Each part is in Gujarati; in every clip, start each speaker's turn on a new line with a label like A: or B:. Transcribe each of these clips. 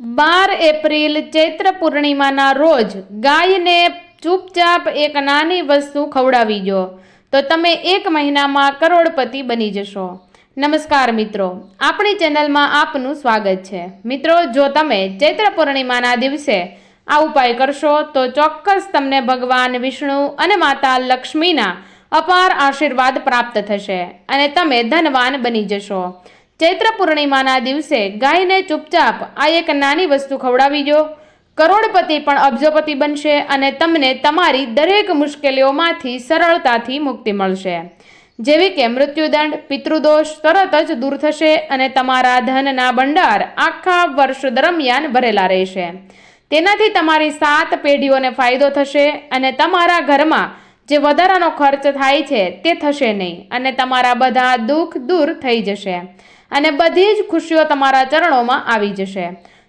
A: બાર એપ્રિલ ચૈત્ર પૂર્ણિમાના રોજ ગાયને ચૂપચાપ એક નાની વસ્તુ ખવડાવી જો તો તમે એક મહિનામાં કરોડપતિ બની જશો. નમસ્કાર મિત્રો, આપણી ચેનલમાં આપનું સ્વાગત છે. મિત્રો, જો તમે ચૈત્ર પૂર્ણિમાના દિવસે આ ઉપાય કરશો, તો ચોક્કસ તમને ભગવાન વિષ્ણુ અને માતા લક્ષ્મીના અપાર આશીર્વાદ પ્રાપ્ત થશે અને તમે ધનવાન બની જશો. ચૈત્ર પૂર્ણિમાના દિવસે ગાયને ચૂપચાપ આ એક નાની વસ્તુ ખવડાવી દો કરોડપતિ પણ અબજોપતિ બનશે અને તમને તમારી દરેક મુશ્કેલીઓમાંથી સરળતાથી મુક્તિ મળશે. જેવી કે મૃત્યુદંડ, પિતૃદોષ તરત જ દૂર થશે અને તમારા ધનના ભંડાર આખા વર્ષ દરમિયાન ભરેલા રહેશે. તેનાથી તમારી સાત પેઢીઓને ફાયદો થશે અને તમારા ઘરમાં જે વધારાનો ખર્ચ થાય છે તે થશે નહીં અને તમારા બધા દુઃખ દૂર થઈ જશે. અને બધી જ ખુશીઓ તમારા ચરણોમાં આવી જશે.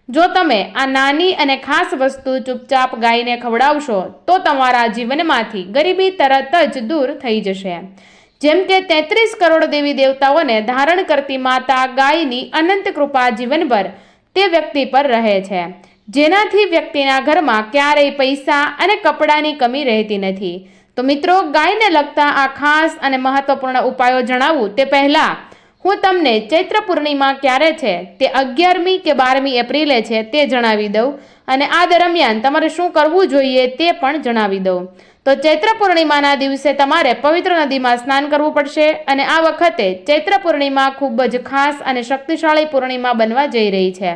A: જો તમે આ નાની અને ખાસ વસ્તુ ચૂપચાપ ગાયને ખવડાવશો, તો તમારા જીવનમાંથી ગરીબી તરત જ દૂર થઈ જશે. જેમ કે તેત્રીસ કરોડ દેવી દેવતાઓને ધારણ કરતી માતા ગાયની અનંત કૃપા જીવનભર તે વ્યક્તિ પર રહે છે. જેનાથી વ્યક્તિના ઘરમાં ક્યારેય પૈસા અને કપડાની કમી રહેતી નથી. તો મિત્રો, ગાયને લગતા આ ખાસ અને મહત્વપૂર્ણ ઉપાયો જણાવું તે પહેલાં હું તમને ચૈત્ર પૂર્ણિમા ક્યારે છે, તે અગિયારમી કે બારમી એપ્રિલે છે તે જણાવી દઉં અને આ દરમિયાન તમારે શું કરવું જોઈએ તે પણ જણાવી દઉં. તો ચૈત્ર પૂર્ણિમાના દિવસે તમારે પવિત્ર નદીમાં સ્નાન કરવું પડશે અને આ વખતે ચૈત્ર પૂર્ણિમા ખૂબ જ ખાસ અને શક્તિશાળી પૂર્ણિમા બનવા જઈ રહી છે.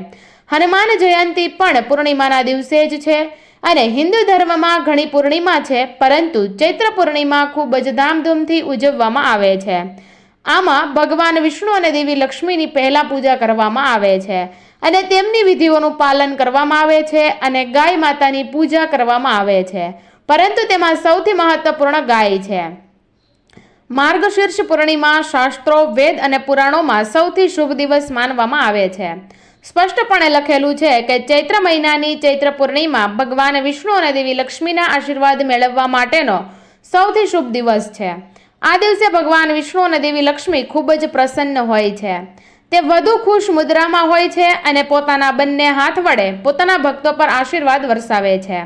A: હનુમાન જયંતી પણ પૂર્ણિમાના દિવસે જ છે અને હિન્દુ ધર્મમાં ઘણી પૂર્ણિમા છે, પરંતુ ચૈત્ર પૂર્ણિમા ખૂબ જ ધામધૂમથી ઉજવવામાં આવે છે. આમાં ભગવાન વિષ્ણુ અને દેવી લક્ષ્મીની પહેલાં પૂજા કરવામાં આવે છે અને તેમની વિધિઓનું પાલન કરવામાં આવે છે અને ગાય માતાની પૂજા કરવામાં આવે છે. પરંતુ તેમાં સૌથી મહત્વપૂર્ણ ગાય છે. માર્ગશીર્ષ પૂર્ણિમા શાસ્ત્રો, વેદ અને પુરાણોમાં સૌથી શુભ દિવસ માનવામાં આવે છે. સ્પષ્ટપણે લખેલું છે કે ચૈત્ર મહિનાની ચૈત્ર પૂર્ણિમા ભગવાન વિષ્ણુ અને દેવી લક્ષ્મીના આશીર્વાદ મેળવવા માટેનો સૌથી શુભ દિવસ છે. આ દિવસે ભગવાન વિષ્ણુ અને દેવી લક્ષ્મી ખૂબ જ પ્રસન્ન હોય છે. તે વધુ ખુશ મુદ્રામાં હોય છે અને પોતાના બંને હાથ વડે પોતાના ભક્તો પર આશીર્વાદ વરસાવે છે.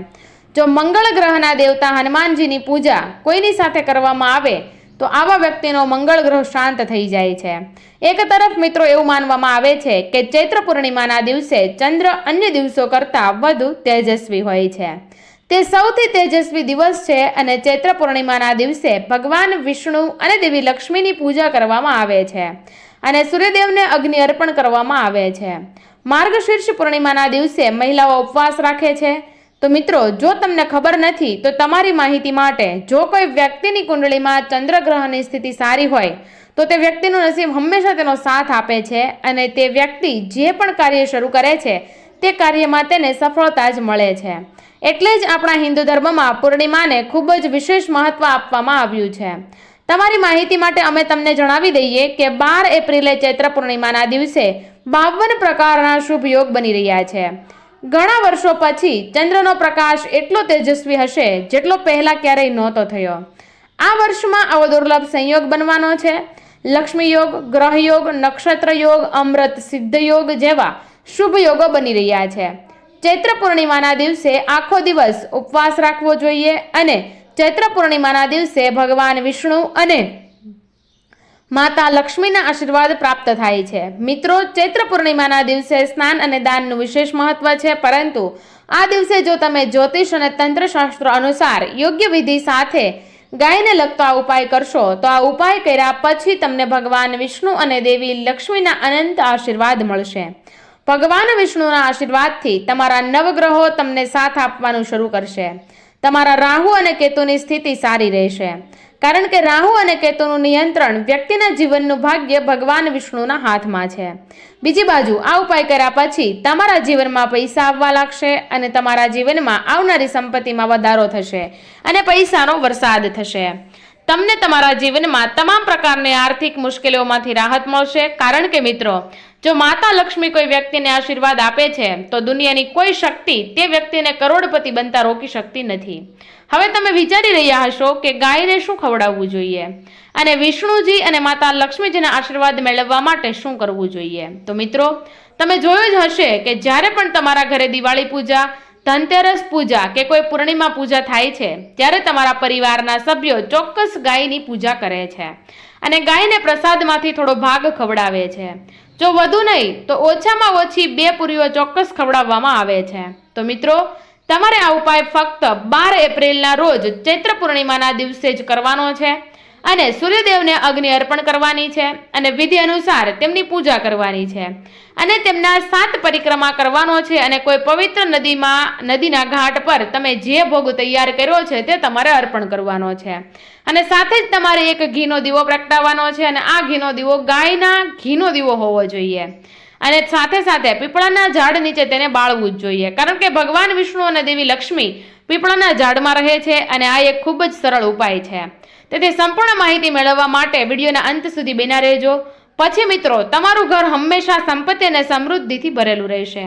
A: જો મંગળ ગ્રહના દેવતા હનુમાનજીની પૂજા કોઈની સાથે કરવામાં આવે, તો આવા વ્યક્તિનો મંગળ ગ્રહ શાંત થઈ જાય છે. એક તરફ મિત્રો એવું માનવામાં આવે છે કે ચૈત્ર પૂર્ણિમાના દિવસે ચંદ્ર અન્ય દિવસો કરતાં વધુ તેજસ્વી હોય છે. તે સૌથી તેજસ્વી દિવસ છે અને ચૈત્ર પૂર્ણિમાના દિવસે ભગવાન વિષ્ણુ અને દેવી લક્ષ્મીની પૂજા કરવામાં આવે છે અને સૂર્યદેવને અગ્નિ અર્પણ કરવામાં આવે છે. માર્ગશીર્ષ પૂર્ણિમાના દિવસે મહિલાઓ ઉપવાસ રાખે છે. તો મિત્રો, જો તમને ખબર નથી, તો તમારી માહિતી માટે જો કોઈ વ્યક્તિની કુંડળીમાં ચંદ્રગ્રહની સ્થિતિ સારી હોય, તો તે વ્યક્તિનું નસીબ હંમેશા તેનો સાથ આપે છે અને તે વ્યક્તિ જે પણ કાર્ય શરૂ કરે છે તે કાર્યમાં તેને સફળતા જ મળે છે. એટલે જ આપણા હિન્દુ ધર્મમાં પૂર્ણિમાને ખૂબ જ વિશેષ મહત્વ આપવામાં આવ્યું છે. તમારી માહિતી માટે અમે તમને જણાવી દઈએ કે બાર એપ્રિલે ચૈત્ર પૂર્ણિમાના દિવસે બાવન પ્રકારના શુભ યોગ બની રહ્યા છે. ઘણા વર્ષો પછી ચંદ્રનો પ્રકાશ એટલો તેજસ્વી હશે જેટલો પહેલા ક્યારેય નહોતો થયો. આ વર્ષમાં આવો દુર્લભ સંયોગ બનવાનો છે. લક્ષ્મી યોગ, ગ્રહ યોગ, નક્ષત્ર યોગ, અમૃત સિદ્ધ યોગ જેવા શુભ યોગો બની રહ્યા છે. ચૈત્ર પૂર્ણિમાના દિવસે આખો દિવસ ઉપવાસ રાખવો જોઈએ અને ચૈત્ર પૂર્ણિમાના દિવસે ભગવાન વિષ્ણુ અને માતા લક્ષ્મીના આશીર્વાદ પ્રાપ્ત થાય છે. મિત્રો, ચૈત્ર પૂર્ણિમાના દિવસે સ્નાન અને દાનનું વિશેષ મહત્વ છે, પરંતુ આ દિવસે જો તમે જ્યોતિષ અને તંત્રશાસ્ત્ર અનુસાર યોગ્ય વિધિ સાથે ગાયને લગતો આ ઉપાય કરશો, તો આ ઉપાય કર્યા પછી તમને ભગવાન વિષ્ણુ અને દેવી લક્ષ્મીના અનંત આશીર્વાદ મળશે. ભગવાન વિષ્ણુના આશીર્વાદથી તમારા નવગ્રહો તમને સાથ આપવાનું શરૂ કરશે. તમારા રાહુ અને કેતુની સ્થિતિ સારી રહેશે. કારણ કે રાહુ અને કેતુનું નિયંત્રણ વ્યક્તિના જીવનનું ભાગ્ય ભગવાન વિષ્ણુના હાથમાં છે. બીજી બાજુ, આ ઉપાય કર્યા પછી તમારા જીવનમાં પૈસા આવવા લાગશે અને તમારા જીવનમાં આવનારી સંપત્તિમાં વધારો થશે અને પૈસાનો વરસાદ થશે. તમને તમારા જીવનમાં તમામ પ્રકારની આર્થિક મુશ્કેલીઓમાંથી રાહત મળશે. કારણ કે મિત્રો જો માતા લક્ષ્મી કોઈ વ્યક્તિને આશીર્વાદ આપે છે, તો દુનિયાની કોઈ શક્તિ તે વ્યક્તિને કરોડપતિ બનતા રોકી શકતી નથી. હવે તમે વિચારી રહ્યા હશો કે ગાયને શું ખવડાવવું જોઈએ? અને વિષ્ણુજી અને માતા લક્ષ્મીજીના આશીર્વાદ મેળવવા માટે શું કરવું જોઈએ? તો મિત્રો, તમે જોયું જ હશે કે જ્યારે પણ તમારા ઘરે દિવાળી પૂજા, ધનતેરસ પૂજા કે કોઈ પૂર્ણિમા પૂજા થાય છે, ત્યારે તમારા પરિવારના સભ્યો ચોક્કસ ગાયની પૂજા કરે છે. અને ગાયને પ્રસાદમાંથી થોડો ભાગ ખવડાવે છે. જો વધુ નહીં, તો ઓછામાં ઓછી બે પૂરીઓ ચોક્કસ ખવડાવવામાં આવે છે. તો મિત્રો, તમારે આ ઉપાય ફક્ત બાર એપ્રિલના રોજ ચૈત્ર પૂર્ણિમાના દિવસે જ કરવાનો છે. અને સૂર્યદેવને અગ્નિ અર્પણ કરવાની છે અને વિધિ અનુસાર તેમની પૂજા કરવાની છે. અને તેમના સાત પરિક્રમા કરવાનો છે અને કોઈ પવિત્ર નદીમાં, નદીના ઘાટ પર તમે જે ભોગ તૈયાર કર્યો છે તે તમારે અર્પણ કરવાનો છે. અને સાથે જ તમારે એક ઘીનો દીવો પ્રગટાવવાનો છે અને આ ઘીનો દીવો ગાયના ઘીનો દીવો હોવો જોઈએ. અને સાથે સાથે પીપળાના ઝાડ નીચે તેને બાળવું જ જોઈએ. કારણ કે ભગવાન વિષ્ણુ અને દેવી લક્ષ્મી પીપળાના ઝાડમાં રહે છે અને આ એક ખૂબ જ સરળ ઉપાય છે. તેથી સંપૂર્ણ માહિતી મેળવવા માટે વિડીયોના અંત સુધી બેના રહેજો. પછી મિત્રો, તમારું ઘર હંમેશા સંપત્તિ અને સમૃદ્ધિથી ભરેલું રહેશે.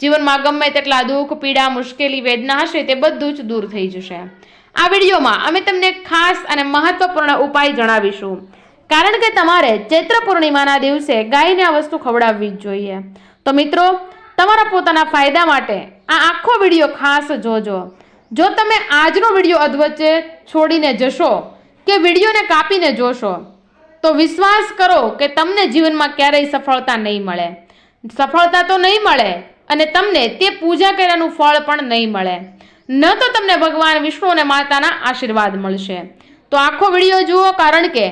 A: જીવનમાં ગમે તેટલા દુઃખ, પીડા, મુશ્કેલી, વેદના હશે તે બધું જ દૂર થઈ જશે. આ વિડીયોમાં અમે તમને ખાસ અને મહત્વપૂર્ણ ઉપાય જણાવીશું. કારણ કે તમારે ચૈત્ર પૂર્ણિમાના દિવસે ગાયને આ વસ્તુ ખવડાવવી જ જોઈએ. તો મિત્રો, તમારા પોતાના ફાયદા માટે આ આખો વીડિયો ખાસ જોજો. જો તમે આજનો વીડિયો અધવચ્ચે છોડીને જશો કે વિડીયોને કાપીને જોશો, તો વિશ્વાસ કરો કે તમને જીવનમાં ક્યારેય સફળતા નહીં મળે. સફળતા તો નહીં મળે, અને તમને તે પૂજા કર્યાનું ફળ પણ નહીં મળે. ન તો તમને ભગવાન વિષ્ણુ અને માતાના આશીર્વાદ મળશે. તો આખો વીડિયો જુઓ, કારણ કે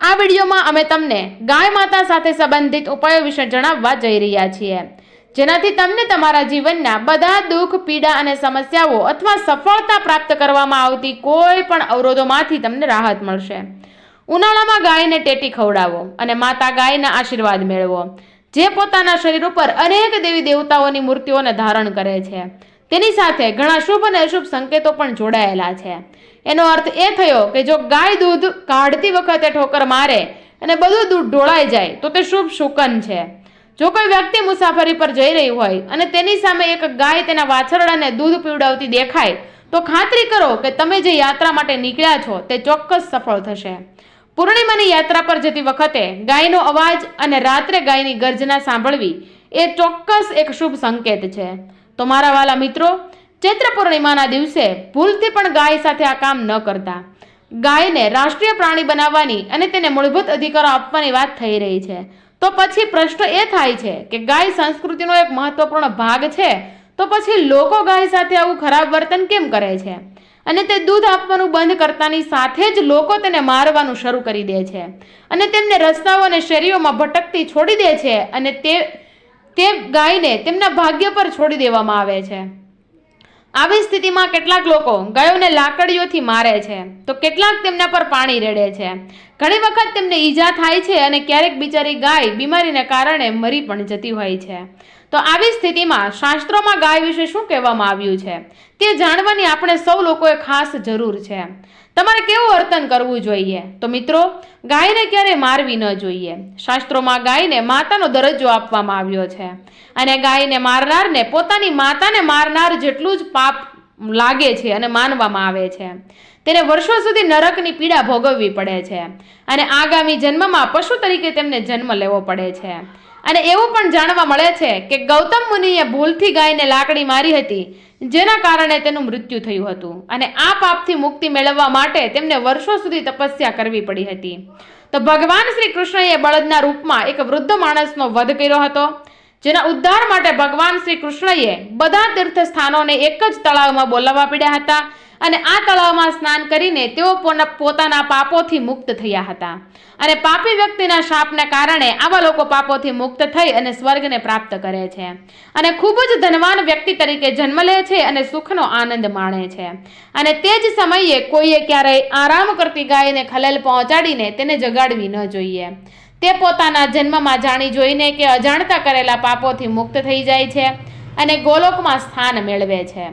A: આ વિડીયોમાં અમે તમને ગાય માતા સાથે સંબંધિત ઉપાયો વિશે જણાવવા જઈ રહ્યા છીએ. જેનાથી તમને તમારા જીવનના બધા દુઃખ, પીડા અને સમસ્યાઓ અથવા સફળતા પ્રાપ્ત કરવામાં આવતી કોઈ પણ અવરોધોમાંથી તમને રાહત મળશે. ઉનાળામાં ગાયને ટેટી ખવડાવો અને માતા ગાયના આશીર્વાદ મેળવો, જે પોતાના શરીર ઉપર અનેક દેવી દેવતાઓની મૂર્તિઓને ધારણ કરે છે. તેની સાથે ઘણા શુભ અને અશુભ સંકેતો પણ જોડાયેલા છે. એનો અર્થ એ થયો કે જો ગાય દૂધ કાઢતી વખતે ઠોકર મારે અને બધું દૂધ ઢોળાઈ જાય, તો તે શુભ શુકન છે. જો કોઈ વ્યક્તિ મુસાફરી પર જઈ રહી હોય અને તેની સામે એક ગાય તેના વાછરડાને દૂધ પીવડાવતી દેખાય, તો ખાતરી કરો કે તમે જે યાત્રા માટે નીકળ્યા છો તે ચોક્કસ સફળ થશે. પૂર્ણિમાની યાત્રા પર જતી વખતે ગાયનો અવાજ અને રાત્રે ગાયની ગર્જના સાંભળવી એ ચોક્કસ એક શુભ સંકેત છે. તો મારા વાલા મિત્રો, ચૈત્ર પૂર્ણિમાના દિવસે ભૂલથી પણ ગાય સાથે આ કામ ન કરતા. ગાયને રાષ્ટ્રીય પ્રાણી બનાવવાની અને તેને મૂળભૂત અધિકારો આપવાની વાત થઈ રહી છે. તો પછી પ્રશ્ન એ થાય છે કે ગાય સંસ્કૃતિનો એક મહત્વપૂર્ણ ભાગ છે. તો પછી લોકો ગાય સાથે આવું ખરાબ વર્તન કેમ કરે છે? અને તે દૂધ આપવાનું બંધ કરતાની સાથે જ લોકો તેને મારવાનું શરૂ કરી દે છે. અને તેમને રસ્તાઓ અને શેરીઓમાં ભટકતી છોડી દે છે અને તે તે ગાયને તેમના ભાગ્ય પર છોડી દેવામાં આવે છે. આવી સ્થિતિમાં કેટલાક લોકો ગાયોને લાકડીઓથી મારે છે. તો કેટલાક તેમના પર પાણી રેડે છે. ઘણી વખત તેમને ઈજા થાય છે અને ક્યારેક બિચારી ગાય બીમારીને કારણે મરી પણ જતી હોય છે. તો આવી સ્થિતિમાં શાસ્ત્રોમાં ગાય વિશે શું કહેવામાં આવ્યું છે? તે જાણવાની આપણે સૌ લોકોએ ખાસ જરૂર છે. તમારે કેવું વર્તન કરવું જોઈએ? તો મિત્રો, ગાયને ક્યારે મારવી ન જોઈએ? શાસ્ત્રોમાં ગાયને માતાનો દરજ્જો આપવામાં આવ્યો છે. અને ગાયને મારનારને પોતાની માતાને મારનાર જેટલું જ પાપ લાગે છે અને માનવામાં આવે છે. તેને વર્ષો સુધી નરકની પીડા ભોગવવી પડે છે. અને આગામી જન્મમાં પશુ તરીકે તેમને જન્મ લેવો પડે છે. અને એવું પણ જાણવા મળે છે કે ગૌતમ મુનિએ ભૂલથી ગાયને લાકડી મારી હતી, જેના કારણે તેનું મૃત્યુ થયું હતું. અને આ પાપથી મુક્તિ મેળવવા માટે તેમને વર્ષો સુધી તપસ્યા કરવી પડી હતી. તો ભગવાન શ્રી કૃષ્ણએ બળદના રૂપમાં એક વૃદ્ધ માણસનો વધ કર્યો હતો. જેના ઉદ્ધાર માટે ભગવાન શ્રી કૃષ્ણએ બધા તીર્થ સ્થાનોને એક જ તળાવમાં બોલાવવા પડ્યા હતા અને આ તળાવમાં સ્નાન કરીને તેઓ પોતાના પાપોથી મુક્ત થયા હતા. અને પાપી વ્યક્તિના શાપને કારણે આવા લોકો પાપોથી મુક્ત થઈ અને સ્વર્ગને પ્રાપ્ત કરે છે. અને ખૂબ જ ધનવાન વ્યક્તિ તરીકે જન્મ લે છે અને સુખનો આનંદ માણે છે. અને તે જ સમયે કોઈએ ક્યારેય આરામ કરતી ગાયને ખલેલ પહોંચાડીને તેને જગાડવી ન જોઈએ. તે પોતાના જન્મમાં જાણી જોઈને કે અજાણતા કરેલા પાપોથી મુક્ત થઈ જાય છે અને ગોલોકમાં સ્થાન મેળવે છે.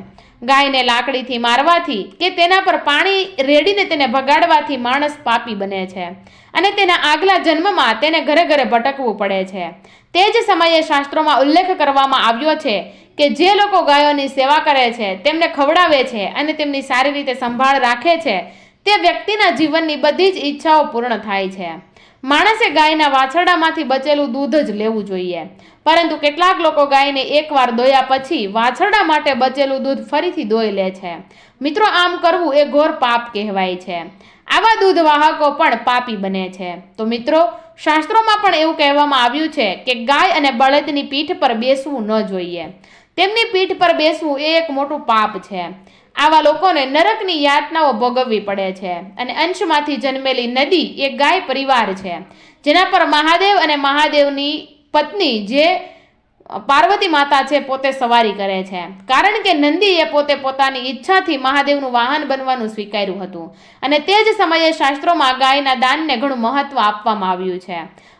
A: ગાયને લાકડીથી મારવાથી કે તેના પર પાણી રેડીને તેને ભગાડવાથી માણસ પાપી બને છે અને તેના આગલા જન્મમાં તેને ઘરે ઘરે ભટકવું પડે છે. તે જ સમયે શાસ્ત્રોમાં ઉલ્લેખ કરવામાં આવ્યો છે કે જે લોકો ગાયોની સેવા કરે છે, તેમને ખવડાવે છે અને તેમની સારી રીતે સંભાળ રાખે છે, તે વ્યક્તિના જીવનની બધી જ ઈચ્છાઓ પૂર્ણ થાય છે. માણસે ગાયના વાછરડામાંથી બચેલું દૂધ જ લેવું જોઈએ. પરંતુ કેટલાક લોકો ગાયને એકવાર દોયા પછી વાછરડા માટે બચેલું દૂધ ફરીથી દોઈ લે છે. મિત્રો, આમ કરવું એ ઘોર પાપ કહેવાય છે. આવા દૂધ વાહકો પણ પાપી બને છે. તો મિત્રો, શાસ્ત્રોમાં પણ એવું કહેવામાં આવ્યું છે કે ગાય અને બળદની પીઠ પર બેસવું ન જોઈએ. તેમની પીઠ પર બેસવું એ એક મોટું પાપ છે. આવા લોકોને નરકની યાતનાઓ ભોગવવી પડે છે. અને અંશમાંથી જન્મેલી નદી એ ગાય પરિવાર છે. જેના પર મહાદેવ અને મહાદેવની પત્ની જે પાર્વતી માતા છે પોતે સવારી કરે છે. કારણ કે નંદીએ પોતે પોતાની ઈચ્છાથી મહાદેવનું વાહન બનવાનું સ્વીકાર્યું હતું. અને તે જ સમયે શાસ્ત્રોમાં ગાયના દાનને ઘણું મહત્વ આપવામાં આવ્યું છે.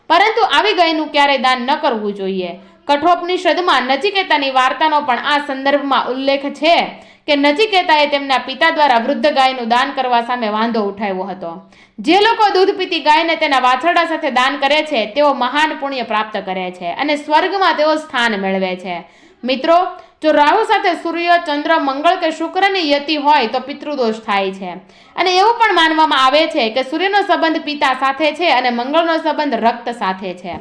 A: પરંતુ આવી ગાયનું ક્યારેય દાન ન કરવું જોઈએ. કઠોપનિષદમાં નચિકેતાની વાર્તાનો પણ આ સંદર્ભમાં ઉલ્લેખ છે. કે નચિકેતાએ તેમના પિતા દ્વારા વૃદ્ધ ગાયનું દાન કરવા સામે વાંધો ઉઠાવ્યો હતો. જે લોકો દૂધ પીતી ગાયને તેના વાછરડા સાથે દાન કરે છે, તેઓ મહાન પુણ્ય પ્રાપ્ત કરે છે અને સ્વર્ગમાં તેઓ સ્થાન મેળવે છે. મિત્રો, જો રાહુ સાથે સૂર્ય, ચંદ્ર, મંગળ કે શુક્રની યતિ હોય તો પિતૃદોષ થાય છે. અને એવું પણ માનવામાં આવે છે કે સૂર્યનો સંબંધ પિતા સાથે છે અને મંગળનો સંબંધ રક્ત સાથે છે.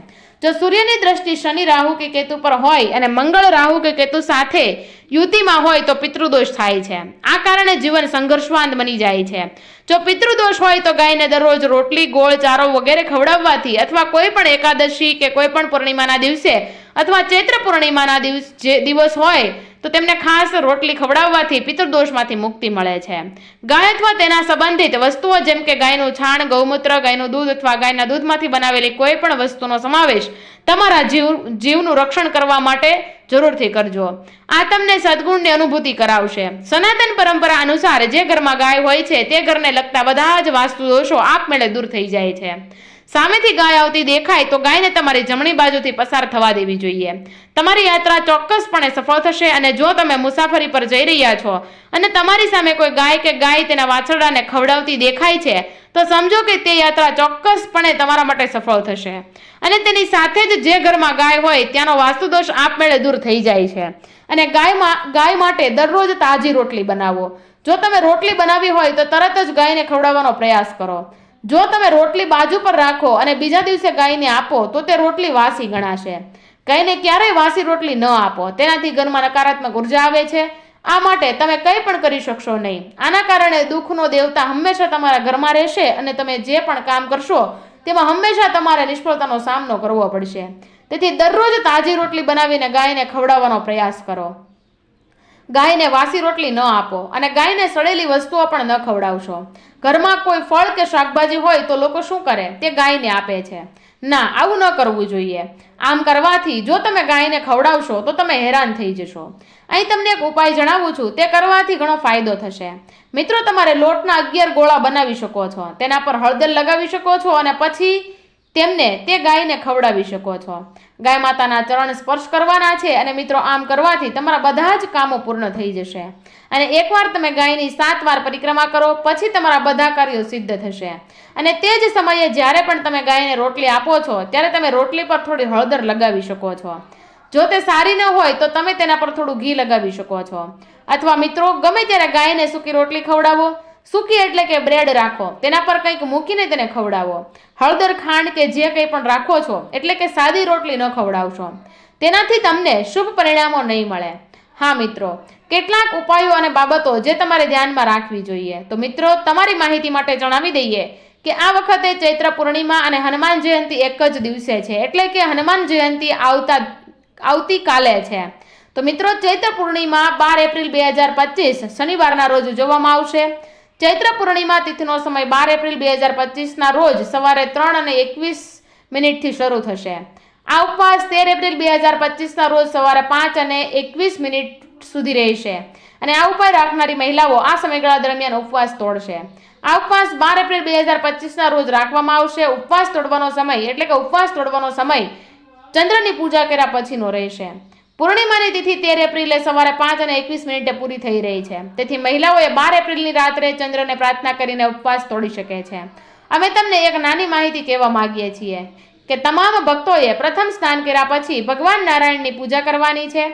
A: જો સૂર્યની દ્રષ્ટિ શનિ, રાહુ કે કેતુ પર હોય અને મંગળ, રાહુ કે કેતુ સાથે યુતિમાં હોય તો પિતૃદોષ થાય છે. આ કારણે જીવન સંઘર્ષવાન બની જાય છે. જો પિતૃદોષ હોય તો ગાયને દરરોજ રોટલી, ગોળ, ચારો વગેરે ખવડાવવાથી અથવા કોઈ પણ એકાદશી કે કોઈ પણ પૂર્ણિમાના દિવસે અથવા ચૈત્ર પૂર્ણિમાના દિવસ જે દિવસ હોય તો તેમને ખાસ રોટલી ખવડાવવાથી પિતૃદોષમાંથી મુક્તિ મળે છે. ગાય અથવા તેના સંબંધિત વસ્તુઓ જેમ કે ગાયનું છાણ, ગૌમૂત્ર, ગાયનું દૂધ અથવા ગાયના દૂધમાંથી બનાવેલી કોઈ પણ વસ્તુનો સમાવેશ તમારા જીવ, જીવનું રક્ષણ કરવા માટે જરૂરથી કરજો. આ તમને સદગુણની અનુભૂતિ કરાવશે. સનાતન પરંપરા અનુસાર જે ઘરમાં ગાય હોય છે તે ઘરને લગતા બધા જ વાસ્તુ દોષો આપમેળે દૂર થઈ જાય છે. સામેથી ગાય આવતી દેખાય તો ગાયને તમારી જમણી બાજુથી પસાર થવા દેવી જોઈએ. તમારી યાત્રા ચોક્કસપણે સફળ થશે અને જો તમે મુસાફરી પર જઈ રહ્યા છો અને તમારી સામે કોઈ ગાય કે ગાય તેના વાછરડાને ખવડાવતી દેખાય છે, તો સમજો કે તે યાત્રા ચોક્કસપણે તમારા માટે સફળ થશે. અને તેની સાથે જ જે ઘરમાં ગાય હોય ત્યાંનો વાસ્તુદોષ આપમેળે દૂર થઈ જાય છે. અને ગાયમાં ગાય માટે દરરોજ તાજી રોટલી બનાવો. જો તમે રોટલી બનાવી હોય તો તરત જ ગાયને ખવડાવવાનો પ્રયાસ કરો. જો તમે રોટલી બાજુ પર રાખો અને બીજા દિવસે ગાયને આપો, તો તે રોટલી વાસી ગણાશે. ગાયને ક્યારેય વાસી રોટલી ન આપો. તેનાથી ઘરમાં નકારાત્મક ઊર્જા આવે છે. આ માટે તમે કંઈ પણ કરી શકશો નહીં. આના કારણે દુઃખનો દેવતા હંમેશા તમારા ઘરમાં રહેશે અને તમે જે પણ કામ કરશો, તેમાં હંમેશા તમારે નિષ્ફળતાનો સામનો કરવો પડશે. તેથી દરરોજ તાજી રોટલી બનાવીને ગાયને ખવડાવવાનો પ્રયાસ કરો. ગાયને વાસી રોટલી ન આપો અને ગાયને સડેલી વસ્તુઓ પણ ન ખવડાવશો. ઘરમાં કોઈ ફળ કે શાકભાજી હોય તો લોકો શું કરે? તે ગાયને આપે છે. ના, આવું ન કરવું જોઈએ. આમ કરવાથી જો તમે ગાયને ખવડાવશો તો તમે હેરાન થઈ જશો. અહીં તમને એક ઉપાય જણાવું છું. તે કરવાથી ઘણો ફાયદો થશે. મિત્રો, તમારે લોટના અગિયાર ગોળા બનાવી શકો છો. તેના પર હળદર લગાવી શકો છો અને પછી તેમને તે ગાયને ખવડાવી શકો છો. ગાય માતાના ચરણ સ્પર્શ કરવાના છે અને મિત્રો આમ કરવાથી તમારા બધા જ કામો પૂર્ણ થઈ જશે. અને એકવાર તમે ગાયની સાત વાર પરિક્રમા કરો, પછી તમારા બધા કાર્યો સિદ્ધ થશે. અને તે જ સમયે જ્યારે પણ તમે ગાયને રોટલી આપો છો, ત્યારે તમે રોટલી પર થોડી હળદર લગાવી શકો છો. જો તે સારી ન હોય, તો તમે તેના પર થોડું ઘી લગાવી શકો છો. અથવા મિત્રો, ગમે ત્યારે ગાયને સૂકી રોટલી ખવડાવો સૂકી એટલે કે બ્રેડ રાખો. તેના પર કંઈક મૂકીને તેને ખવડાવો. હળદર ખાંડ કે જે કંઈ પણ રાખો છો, એટલે કે સાદી રોટલી ન ખવડાવશો. તેનાથી તમને શુભ પરિણામો નહીં મળે. હા, મિત્રો, કેટલાક ઉપાયો અને બાબતો જે તમારે ધ્યાનમાં રાખવી જોઈએ. તો મિત્રો, તમારી માહિતી માટે જણાવી દઈએ કે આ વખતે ચૈત્ર પૂર્ણિમા અને હનુમાન જયંતિ એક જ દિવસે છે. એટલે કે હનુમાન જયંતિ આવતા, આવતીકાલે છે. તો મિત્રો, ચૈત્ર પૂર્ણિમા બાર એપ્રિલ બે હજાર પચીસ, શનિવારના રોજ જોવામાં આવશે. ચૈત્ર પૂર્ણિમા તિથિનો સમય બાર એપ્રિલ બે હજાર પચીસના રોજ સવારે ત્રણ અને એકવીસ મિનિટથી શરૂ થશે. આ ઉપવાસ તેર એપ્રિલ બે હજાર પચીસના રોજ સવારે પાંચ અને એકવીસ મિનિટ સુધી રહેશે. અને આ ઉપાય રાખનારી મહિલાઓ આ સમયગાળા દરમિયાન ઉપવાસ તોડશે. આ ઉપવાસ બાર એપ્રિલ બે હજાર પચીસના રોજ રાખવામાં આવશે. ઉપવાસ તોડવાનો સમય એટલે કે ઉપવાસ તોડવાનો સમય ચંદ્રની પૂજા કર્યા પછીનો રહેશે. પૂર્ણિમાની તિથિ તેર એપ્રિલે સવારે પાંચ અને એકવીસ મિનિટે પૂરી થઈ રહી છે. તેથી મહિલાઓએ બાર એપ્રિલની રાત્રે ચંદ્રને પ્રાર્થના કરીને ઉપવાસ તોડી શકે છે. અમે તમને એક નાની માહિતી કહેવા માગીએ છીએ કે તમામ ભક્તોએ પ્રથમ સ્નાન કર્યા પછી ભગવાન નારાયણની પૂજા કરવાની છે,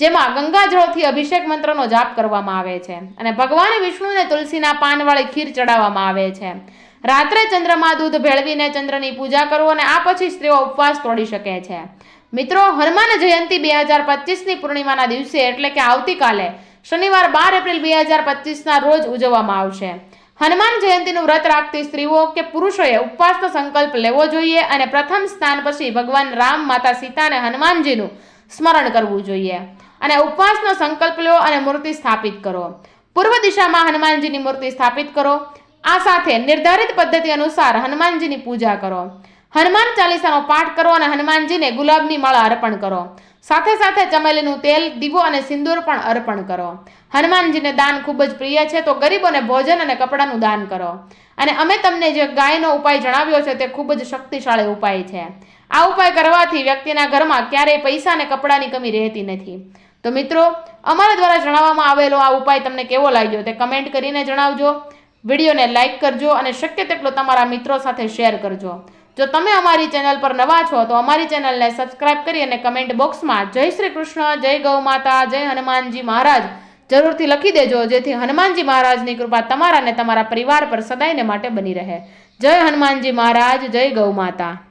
A: જેમાં ગંગાજળથી અભિષેક મંત્રનો જાપ કરવામાં આવે છે અને ભગવાન વિષ્ણુને તુલસીના પાનવાળી ખીર ચડાવવામાં આવે છે. રાત્રે ચંદ્રમાં દૂધ ભેળવીને ચંદ્રની પૂજા કરો અને આ પછી સ્ત્રીઓ ઉપવાસ તોડી શકે છે. મિત્રો, હનુમાન જયંતિ બે હજાર પચીસની પૂર્ણિમાના દિવસે એટલે કે આવતીકાલે, શનિવાર બાર એપ્રિલ બે હજાર પચીસના રોજ ઉજવવામાં આવશે. હનુમાન જયંતિનું વ્રત રાખતી સ્ત્રીઓ કે પુરુષોએ ઉપવાસનો સંકલ્પ લેવો જોઈએ અને પ્રથમ સ્નાન પછી ભગવાન રામ, માતા સીતા અને હનુમાનજીનું સ્મરણ કરવું જોઈએ. અને ઉપવાસનો સંકલ્પ લો અને મૂર્તિ સ્થાપિત કરો. પૂર્વ દિશામાં હનુમાનજીની મૂર્તિ સ્થાપિત કરો. આ સાથે નિર્ધારિત પદ્ધતિ અનુસાર હનુમાનજીની પૂજા કરો. હનુમાન ચાલીસાનો પાઠ કરો અને હનુમાનજીને ગુલાબની માળા અર્પણ કરો. સાથે સાથે ચમેલીનું તેલ, દીવો અને સિંદૂર પણ અર્પણ કરો. હનુમાનજીને દાન ખૂબ જ પ્રિય છે, તો ગરીબોને ભોજન અને કપડાનું દાન કરો. અને અમે તમને જે ગાયનો ઉપાય જણાવ્યો છે, તે ખૂબ જ શક્તિશાળી ઉપાય છે. આ ઉપાય કરવાથી વ્યક્તિના ઘરમાં ક્યારેય પૈસા અને કપડાની કમી રહેતી નથી. તો મિત્રો, અમારા દ્વારા જણાવવામાં આવેલો આ ઉપાય તમને કેવો લાગ્યો, તે કમેન્ટ કરીને જણાવજો. વિડીયોને લાઇક કરજો અને શક્ય તેટલો તમારા મિત્રો સાથે શેર કરજો. જો તમે અમારી ચેનલ પર નવા છો, તો અમારી ચેનલને સબસ્ક્રાઇબ કરી અને કમેન્ટ બોક્સમાં જય શ્રી કૃષ્ણ, જય ગૌ માતા, જય હનુમાનજી મહારાજ જરૂરથી લખી દેજો, જેથી હનુમાનજી મહારાજની કૃપા તમારા અને તમારા પરિવાર પર સદાયને માટે બની રહે. જય હનુમાનજી મહારાજ, જય ગૌ માતા.